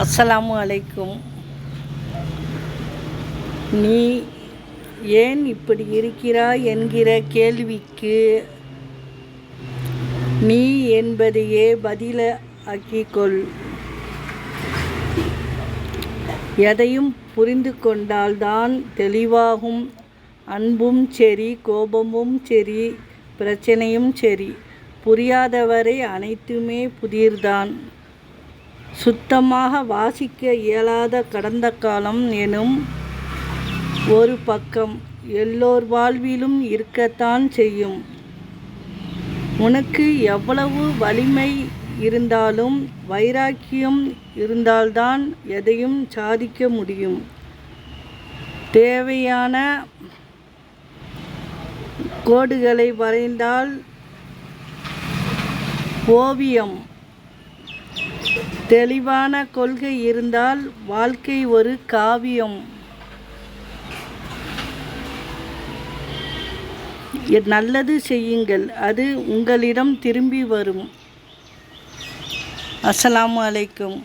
அஸ்ஸலாமு அலைக்கும். நீ ஏன் இப்படி இருக்கிறாய் என்கிற கேள்விக்கு நீ என்பதையே பதில ஆக்கிக்கொள் எதையும் புரிந்து கொண்டால்தான் தெளிவாகும். அன்பும் சரி கோபமும் சரி பிரச்சனையும் சரி புரியாதவரை அனைத்துமே புதிர்தான். சுத்தமாக வாசிக்க இயலாத கடந்த காலம் எனும் ஒரு பக்கம் எல்லோர் வாழ்விலும் இருக்கத்தான் செய்யும். உனக்கு எவ்வளவு வலிமை இருந்தாலும் வைராக்கியம் இருந்தால்தான் எதையும் சாதிக்க முடியும். தேவையான கோடுகளை வரைந்தால் ஓவியம் தெளிவான கொள்கை இருந்தால் வாழ்க்கை ஒரு காவியம். நல்லது செய்யுங்கள் அது உங்களிடம் திரும்பி வரும். அஸ்ஸலாமு அலைக்கும்.